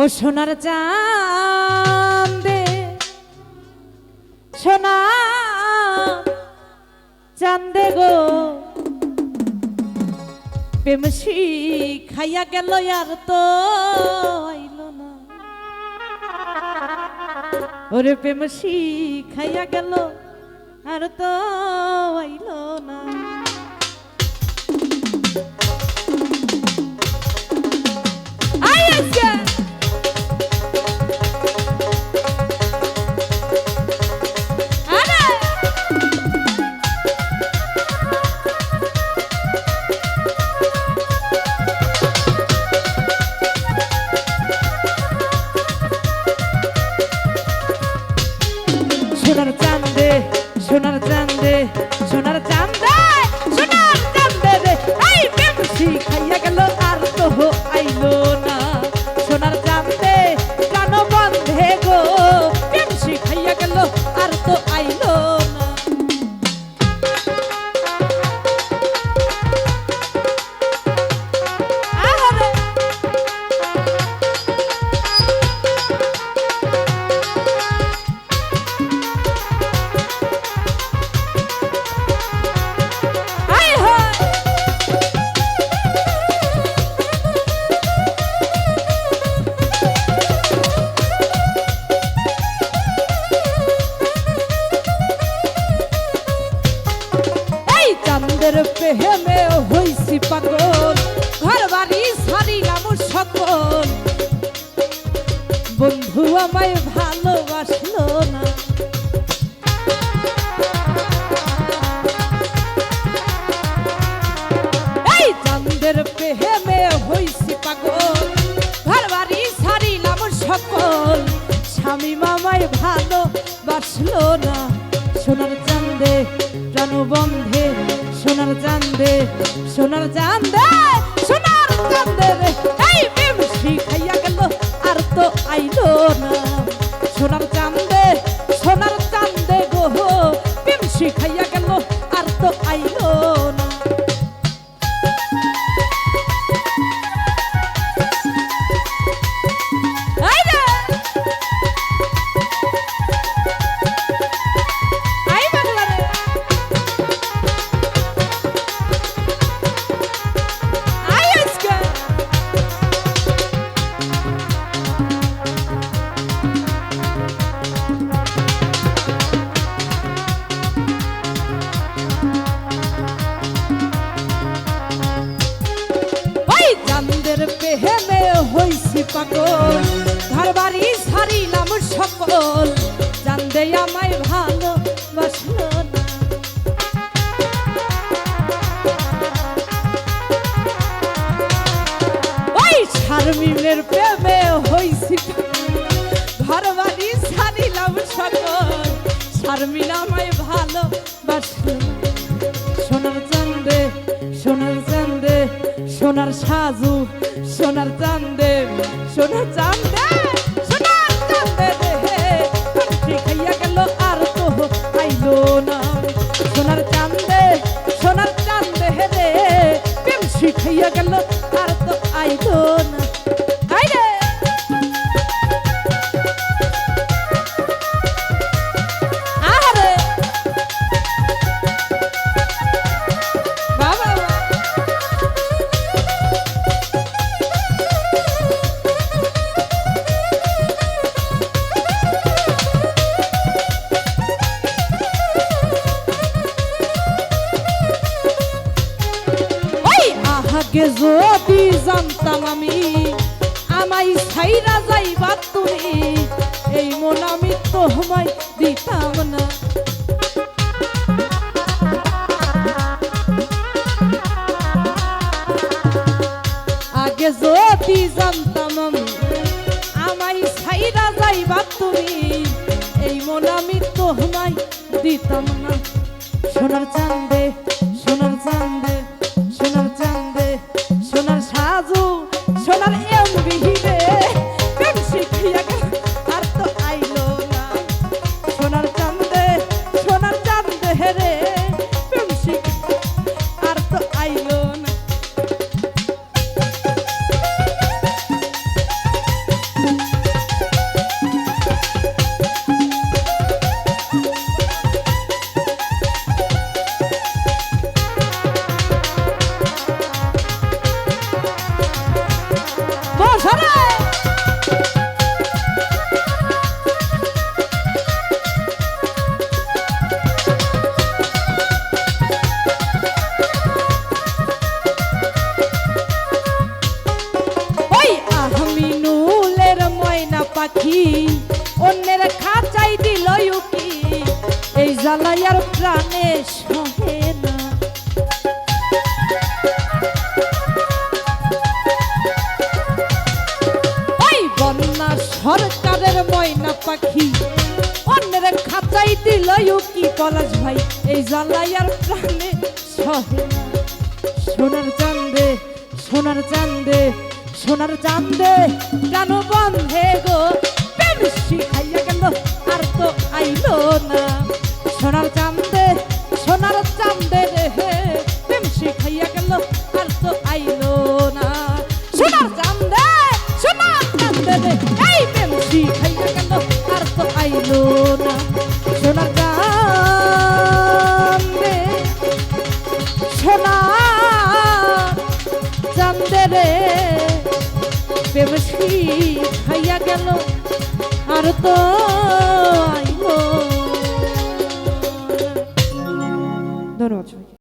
ও সোনার চাঁদে, সোনা চান্দে গো। প্রেমসি খাইয়া গেল আর তো আইল না। ওরে প্রেমসি খাইয়া গেল আর তো আইল না। সোনার চান্দে সোনার চান্দে প্রেমে হইছি পাগল। ঘর বাড়ি সারিলাম সকল। বন্ধু আমায় ভালোবাসলো না। এই চান্দের প্রেমে হইছি পাগল। ঘর বাড়ি সারিলাম সকল। স্বামী মামায় ভালো বাসলো না। সোনার চান্দে প্রাণ বন্ধে সোনার চান্দে সোনার চান্দের পেহেমে হইছি পাগল। ঘর বাড়ি ছাড়িলাম সকল। চান্দে আমায় ভালো বাসলো শারমিনের প্রেমে হইছি। ঘর বাড়ি ছাড়িলাম সকল। শারমিন আমায় ভালো বাসলো সাজু, সোনার চান্দে সোনার চান্দে সোনার চান্দে কান্তি খাইয়া গেল আর তো আইলো না। সোনার চান্দে সোনার চান্দে রে পেমসি খাইয়া গেল আর তো আইলো আহাকে যদি জানতাম আমি, আমায় ছাইরা যাইবা তুমি, এই মন আমি তোমায় দিতাম না। আগে যদি জানতাম আমি, আমায় ছাইরা যাইবা তুমি, এই মন আমি তোমায় দিতাম না। সোনার চান্দে সোনার চান্দে প্রাণে সহে না। ওই বন্যা সরকারের ময়না পাখি, অন্যের খাঁচাই দিল উকি পলাশ ভাই, এই জ্বালাই আর প্রাণে সহে না। সোনার চান্দে সোনার চান্দে সোনার চান্দে প্রাণ বন্ধে গো? চান্দে রে প্রেম খাইয়া গেল। আর তো